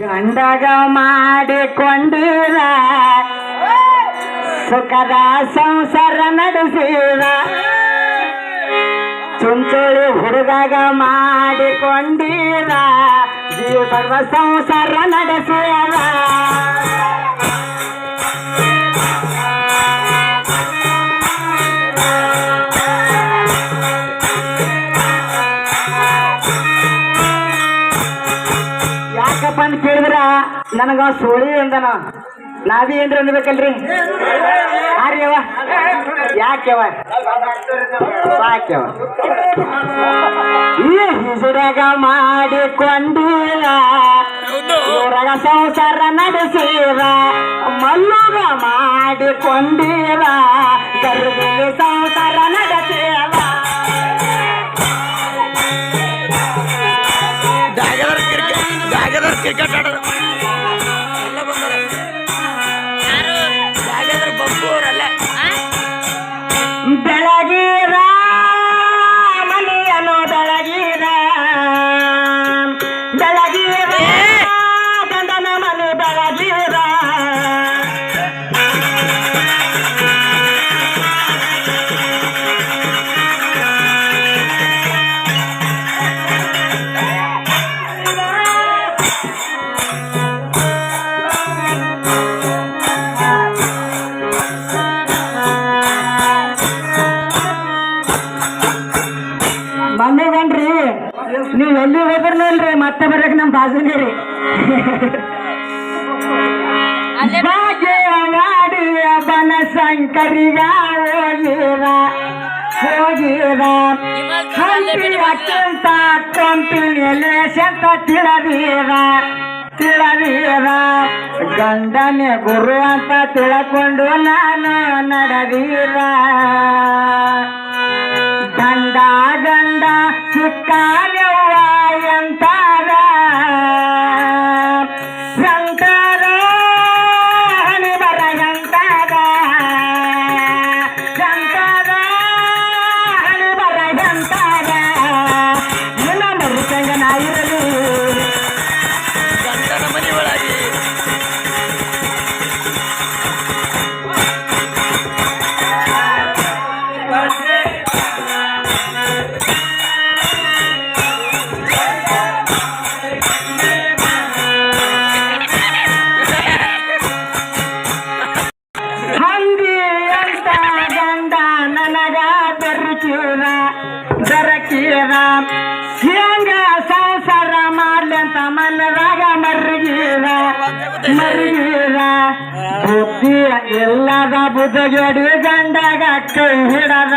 ಗಂಡಗ ಮಾಡಿಕೊಂಡಿರ. ಸುಖದ ಸಂಸಾರ ನಡೆಸಿರ ಚುಂಚುಳಿ ಹುಡುಗಾಗ ಮಾಡಿಕೊಂಡಿರ. ಜೀವ ಸಂಸಾರ ನಡೆಸಿರ ಅಂತ ಕೇಳಿದ್ರ ನನಗ ಸೋಳಿ ಅಂದನ. ನಾವೇ ಏನ್ರಿ ಅನ್ಬೇಕಲ್ರಿ ಆರ್ಯವ ಯಾಕೆವ ಯಾಕೆವ ಈ ಹಿಸುರಾಗ ಮಾಡಿಕೊಂಡಿಲ್ಲ ಊರಾಗ ಸಂಸಾರ ನಡೆಸಿರ ಮಲ್ಲುಗ ಮಾಡಿಕೊಂಡಿರ ಗರ್ಭಿಣಿ ಸಂಸಾರ ನಡೆಸಿರ get out of the. ನಮ್ ಬಾಜುನೇ ರೀ ಭಾಗ್ಯವಾಡಿಯ ಬನಶಂಕರಿಗ ಹೋಗಿರ ಹೋಗಿರ. ಹಂಪಿ ಅತ್ಯಂತ ಕಂಪಿನಿಯಲ್ಲಿ ಶಂತ ತಿಳದೀರ ತಿಳದೀರ. ಗಂಡನೇ ಗುರು ಅಂತ ತಿಳ್ಕೊಂಡು ನಾನು ನಡದೀರ. ಗಂಡ ಗಂಡ ಸಿಕ್ಕಾನೆವ್ವ ಮನದಾಗ ಮರ್ಗೀರ ಮರ್ಗೀರ. ಬುದ್ಧಿ ಎಲ್ಲದ ಬುದ್ಧಗಡಿ ಗಂಡಾಗ ಕೈ ಹಿಡದ.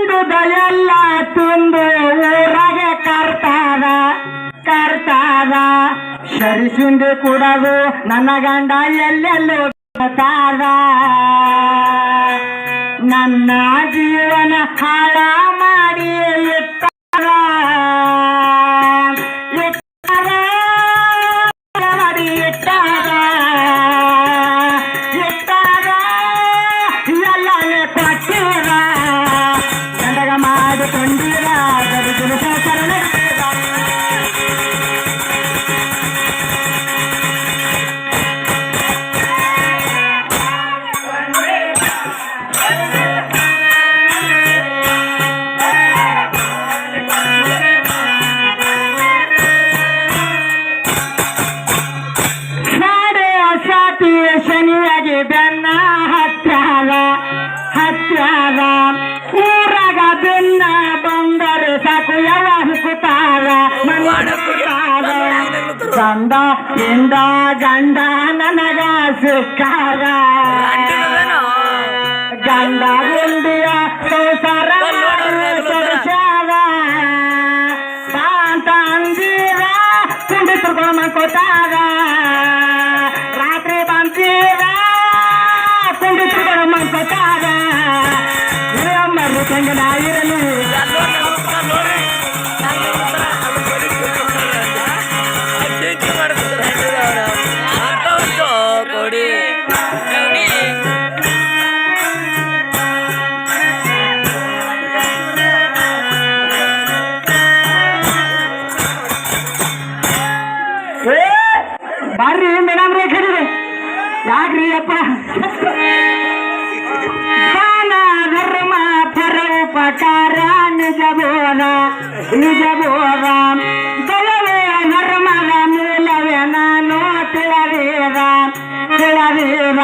ಬಂದುದ ಎಲ್ಲ ತಂದು ಊರಾಗ ಕರ್ತಾರ ಕರ್ತಾರ ಶರಿಸಿಂದು ಕೂಡದು ನನ್ನ ಗಂಡ ಎಲ್ಲೆಲ್ಲೂ ತಾರ ನನ್ನ ಜೀವನ ಹಾಳ ಮಾಡಿ சந்தா இந்தா கண்டா நனகா சுக்காரா கண்டா குண்டியா சோசரா சொரிச்சாரா சாந்தாந்திரா குண்டு துர்கோமா கோத்தாரா ராத்திரி பந்திரா குண்டு ಆಚಾರ ನಿಜಬೋದ ನಿಜಬೋದ. ಜಲವೇ ಧರ್ಮದ ಮೂಲವೇ ನಾನು ತಿಳದೇದ ತಿಳದೇದ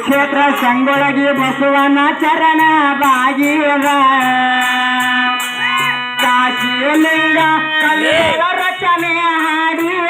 ಕ್ಷೇತ್ರ ಸಂಗೊಳಗಿ ಬಸವನ ಚರಣ ಬಾಗಿದ. ಕಾಶಿಲಿಂಗ ಕಲಿಯ ರಚನೆ ಹಾಡಿದ.